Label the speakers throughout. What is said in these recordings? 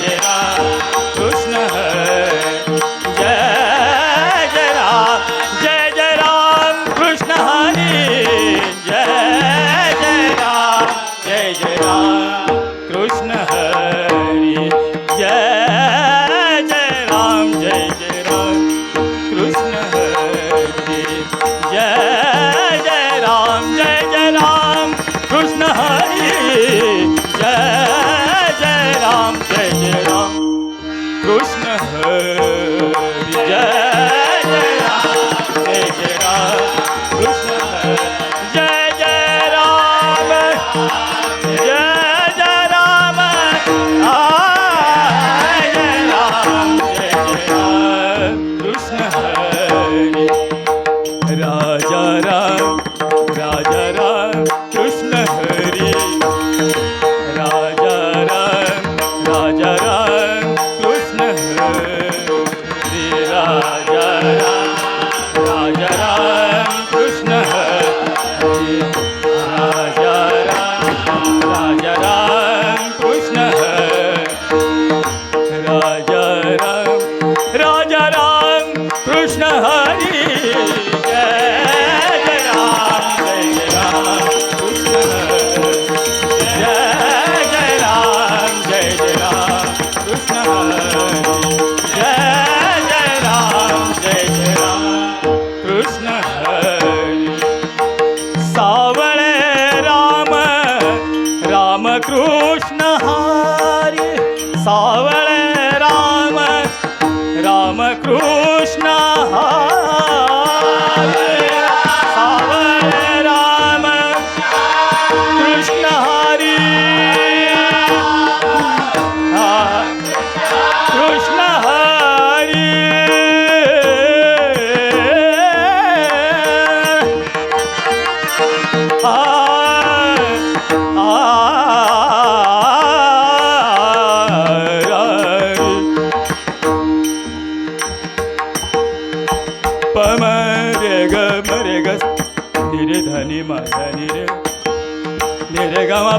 Speaker 1: Yeah.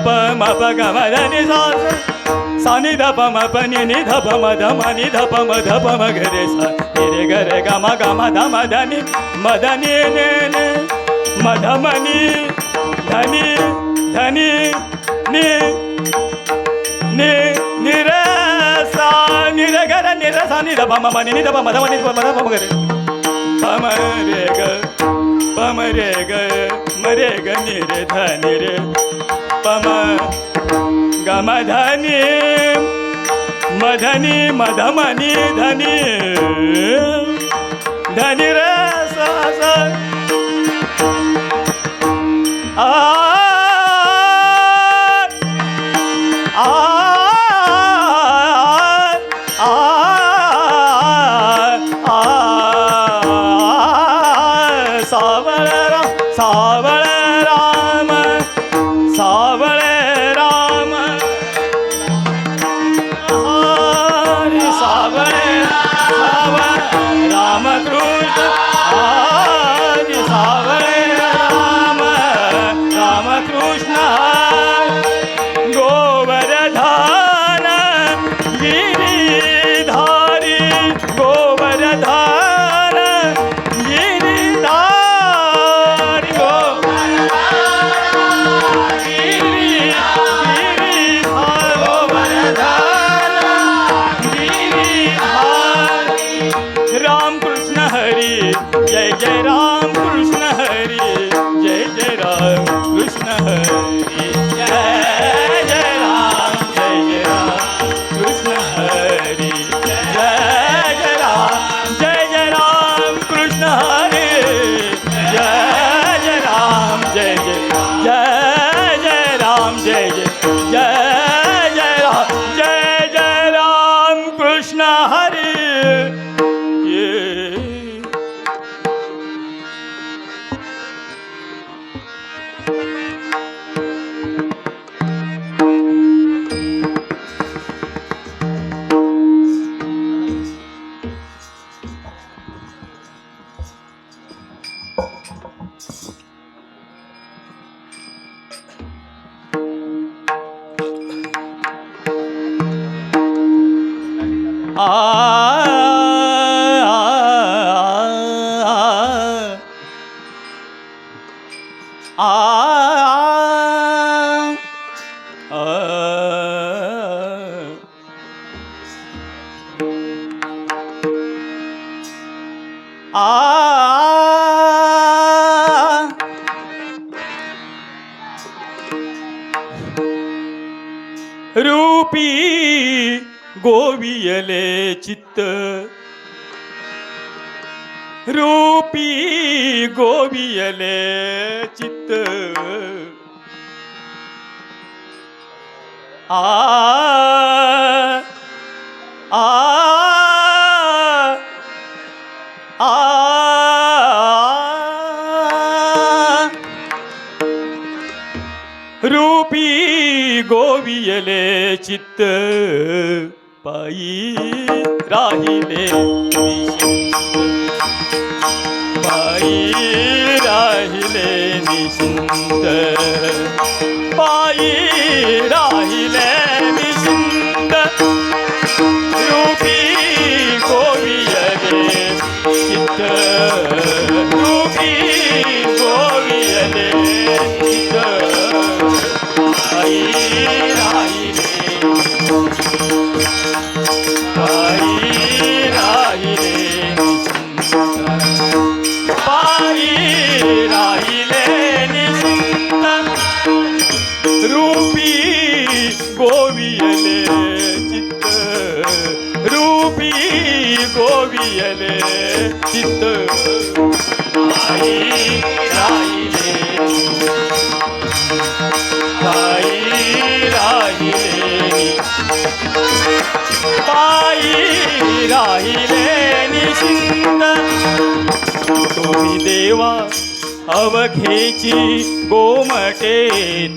Speaker 1: प म प ग म धनी सा सा नि ध प म प नि नि ध प म ध म नि ध प म ध प म ग रे सा नि रे ग रे ग म ग म ध म ध नि म ध नि ने ने म ध म नि धनी धनी नि नि नि रे सा नि रे ग रे नि रे सा नि ध प म म नि नि ध प म ध म नि ध प म ध प म ग रे पम रे ग पम रे ग म रे ग नि रे ध नि रे పమ గమధని మధని మధమని ధని ధని రే సా ఆ Krishna Hare आ. रूपी गोवियले चित्त. रूपी गोवियले चित्त. आ. चित्त पायी राहिले पायी राहिले निशिंत पायी रा கோவியலே சித்து தாயி ராயிலே தாயி ராயிலே தாயி ராயிலே நிசிந்த கோவி தேவா अवघेची गोमटे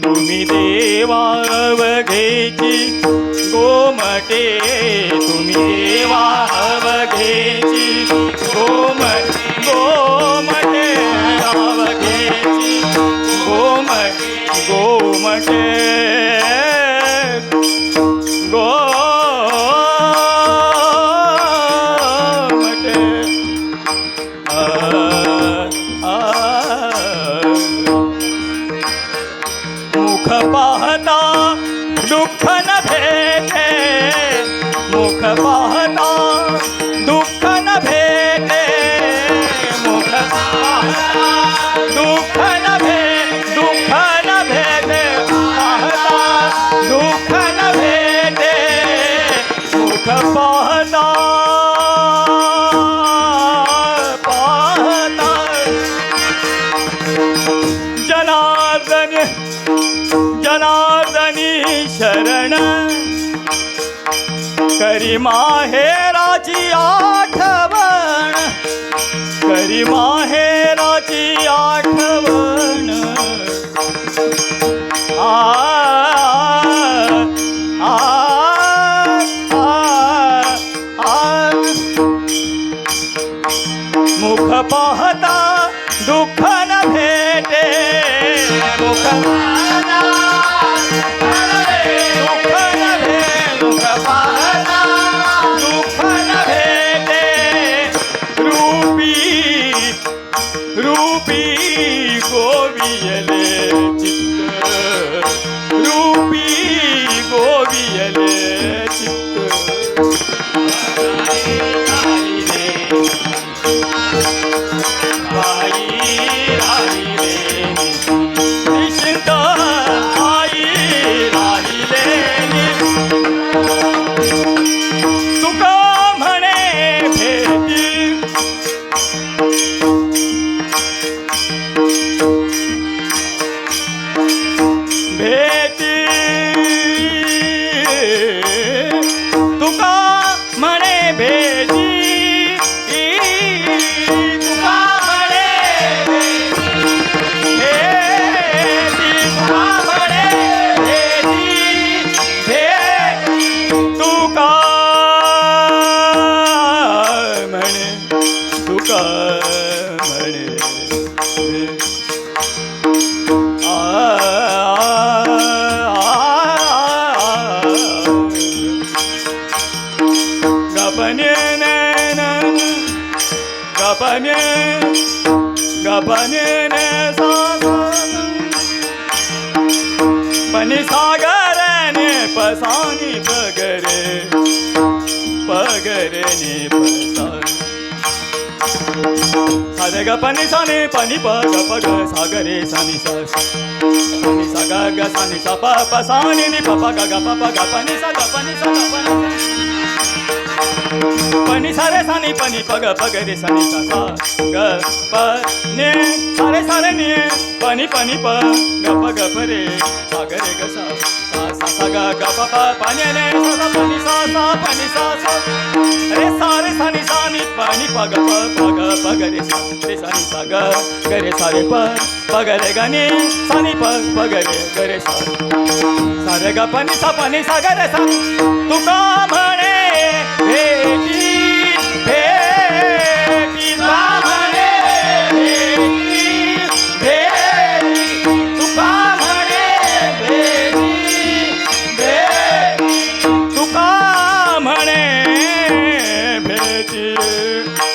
Speaker 1: तुम्ही देवा अवघेची गोमटे तुम्ही देवा अवघेची गोमटे करी माहेराची आठवण. करी माहेराची आठवण. Thank you. ग पनी साने पनी प ग प ग सागरे सानी सा सा. पनी सा ग ग सानी सा प प सानी नि प प ग ग प प ग पनी सा ग पनी सा ग पनी सा पनी सारे सानी पनी पग पग रे सनी सा सा ग प ने सारे सारे ने पनी पनी प ग प ग प रे सा ग रे ग सा ग प प प सा सा सा सा. सा प प ग प ग रे सा रे सा ग ग रे प प ग रे ग प प ग रे ग रे सा. ग सा सा ग रे सा. तुका म्हणे भेटी dear.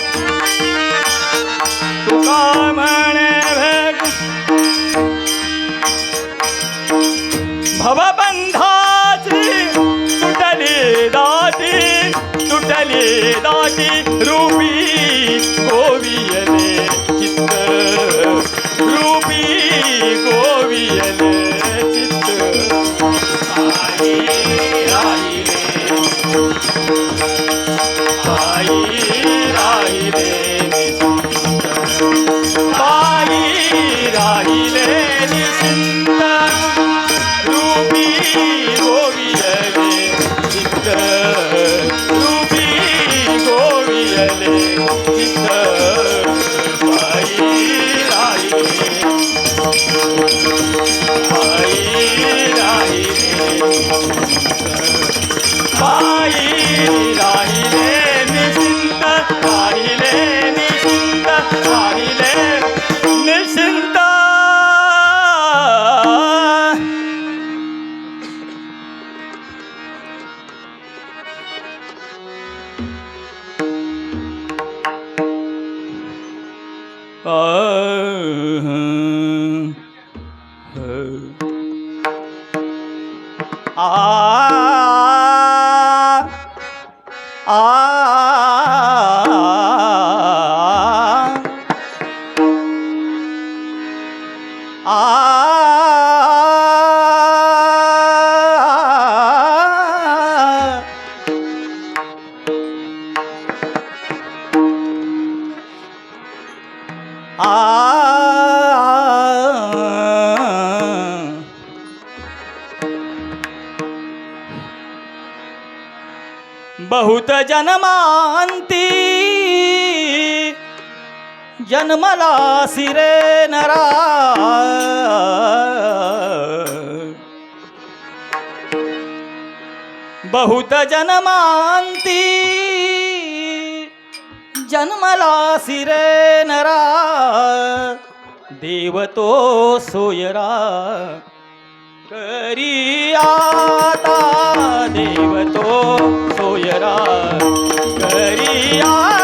Speaker 1: Thank you. जन्मला सिरे नरा. बहुत जनमांती. जन्मला सिरे नरा. देवतो सोयरा. करी आता सोयरा. करी आता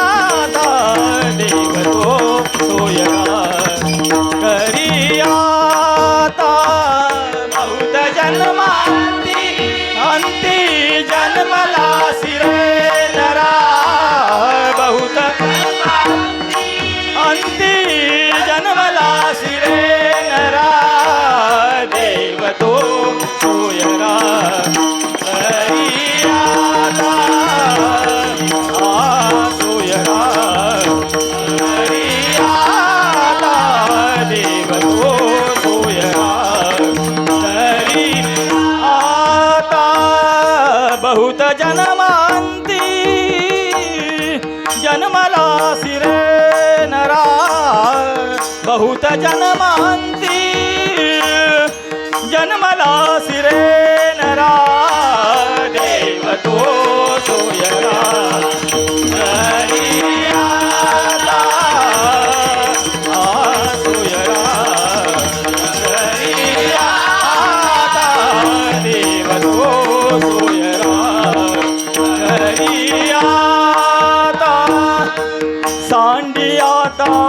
Speaker 1: Oh yeah.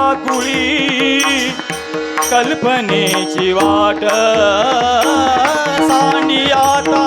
Speaker 1: व्याकुळी कल्पनेची वाट. सांडी आता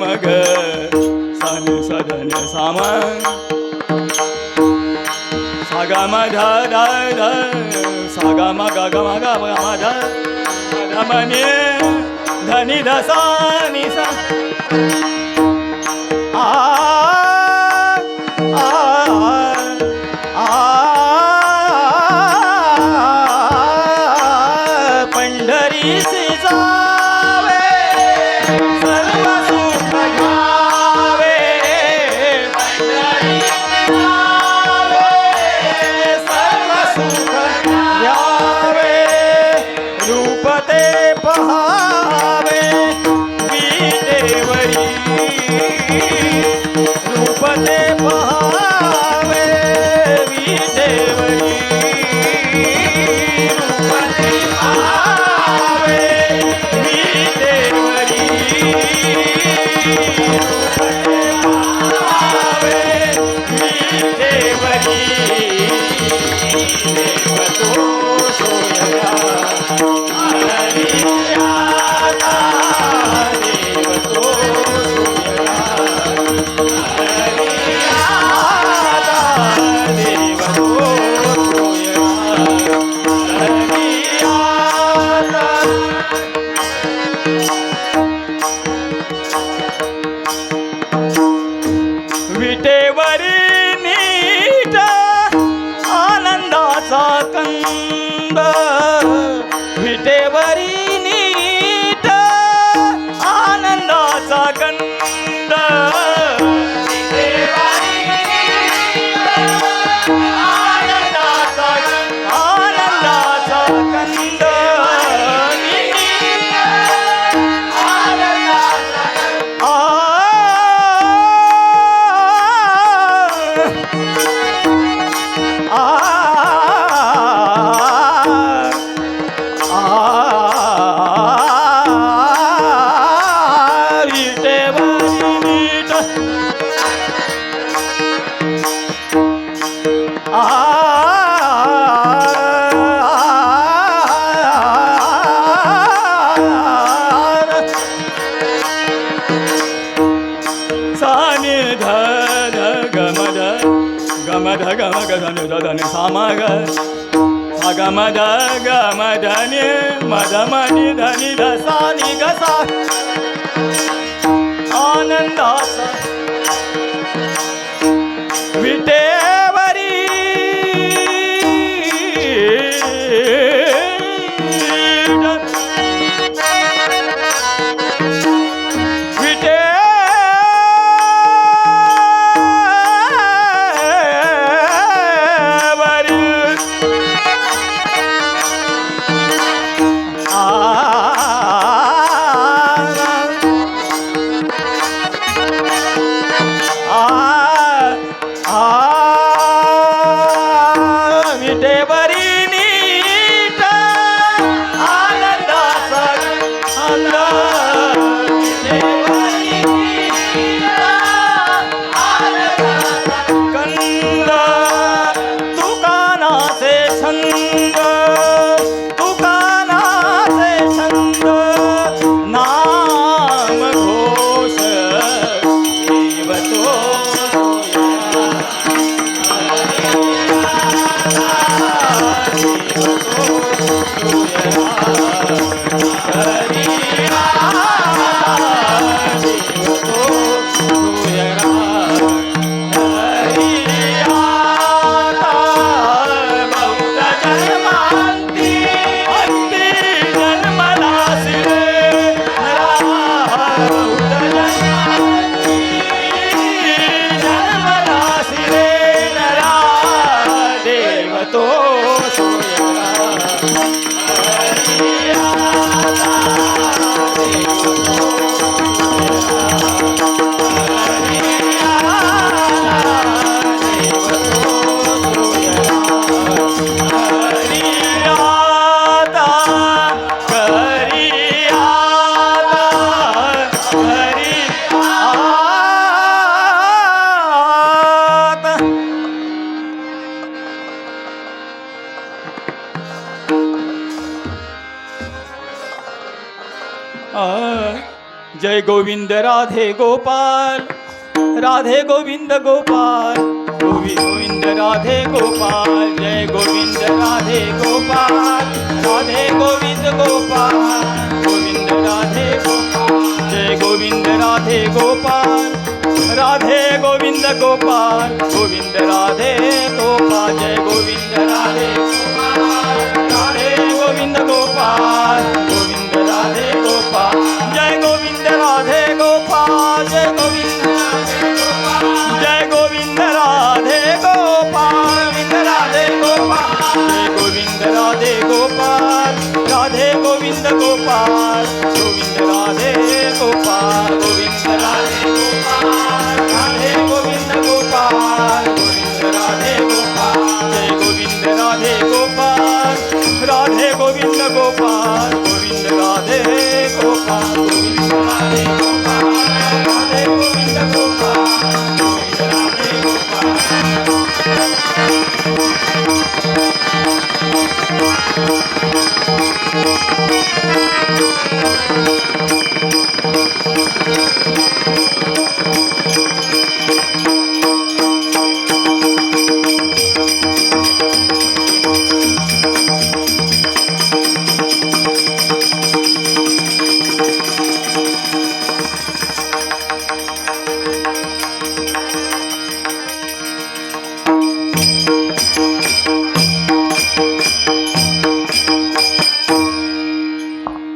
Speaker 1: मग सान सदन सामा सागा मा धा धा धा सागा मा गा मा गा मा धा धमने धनी धसानी सा पहावे देवरी. रूप दे Ah, gamada, gamada, gamada, gamada, gamada, gamada, gamada, gamada, gamada, gamada, gamada, gamada, gamada, gamada, gamada, gamada, gamada, gamada, मनी धनी दसा नि गसा आनंदाचा विटेवरी विटेवरी राधे गोपाल, राधे गोविंद गोपाल। गोविंद, राधे गोपाल, जय गोविंद, राधे गोपाल। राधे गोविंद गोपाल, गोविंद, राधे गोपाल। जय गोविंद, राधे गोपाल। राधे गोविंद गोपाल, गोविंद, राधे गोपाल। जय गोविंद, राधे गोपाल। राधे गोविंद गोपाल, गोविंद, राधे गोपाल। part.